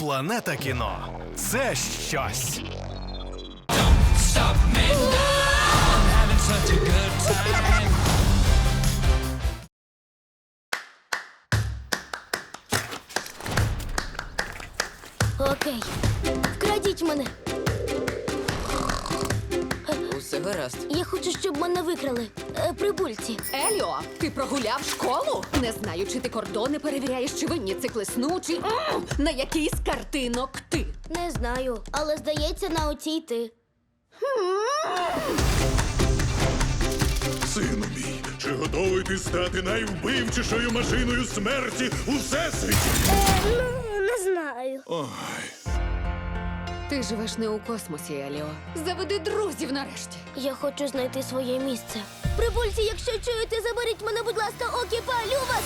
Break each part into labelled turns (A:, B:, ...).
A: Планета кіно це щось.
B: Окей. Вкрадіть мене.
C: Усе гаразд.
B: Я хочу, щоб мене викрали. Е, прибульці.
D: Еліо, ти прогуляв школу? Не знаю, чи ти кордони перевіряєш, чи винні циклесну, чи М! на який з картинок ти.
B: Не знаю, але здається, на оцій ти.
E: Сину мій, чи готовий ти стати найвбивчішою машиною смерті у всесвіті?
B: ну, не знаю.
D: Ти живеш не у космосі, Еліо. Заведи друзів нарешті.
B: Я хочу знайти своє місце. Прибульці, якщо чуєте, заберіть мене, будь ласка, окі палю вас.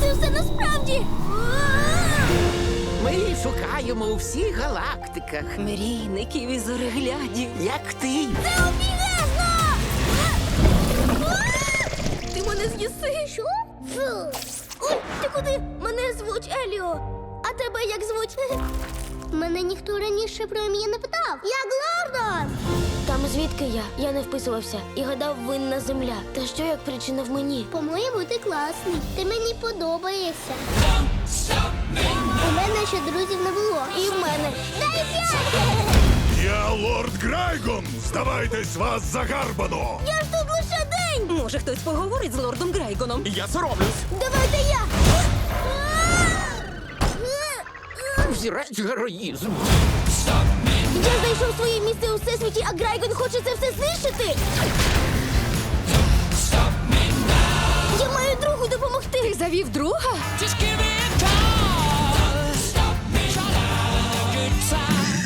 B: Це все насправді.
F: Ми її шукаємо у всіх галактиках,
D: Мрійників і зореглядів.
F: як ти.
B: Це обігезно! Ти мене з'їси? Що? Фу. Ой, ти куди? Мене звуть Еліо. А тебе як звуть? Мене ніхто раніше про ім'я не питав. Я Глордон! Там звідки я? Я не вписувався і гадав винна земля. Та що як причина в мені?
G: По-моєму, ти класний. Ти мені подобаєшся. У мене ще друзів не було.
B: І в мене.
G: Дай п'ять!
E: Я лорд Грайгон! Здавайтесь вас загарбано!
B: Я ж тут лише день!
D: Може, хтось поговорить з лордом Грейгоном?
F: Я соромлюсь.
B: Давайте я!
F: Взірець героїзму.
B: Я знайшов своє місце у всесвіті, а Грайгон хоче це все знищити. Я маю другу допомогти.
D: Ти завів друга?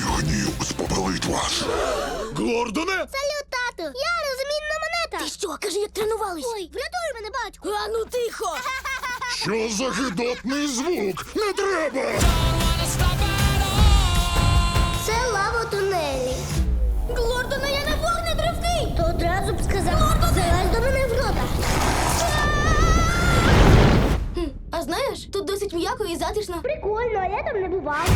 E: Гнів спопелить вас! Глордоне!
G: Салют, тату! Я монета!
B: Ти що, кажи, як тренувались?
G: Ой, врятуй мене, батьку!
B: А ну тихо!
E: Що за гидотний звук? Не треба!
G: Це лава тунелі.
B: Глордона, я не вогнетривкий!
G: То одразу б сказав, залазь до мене в рота.
B: А знаєш, тут досить м'яко і затишно.
G: Прикольно, а я там не бував.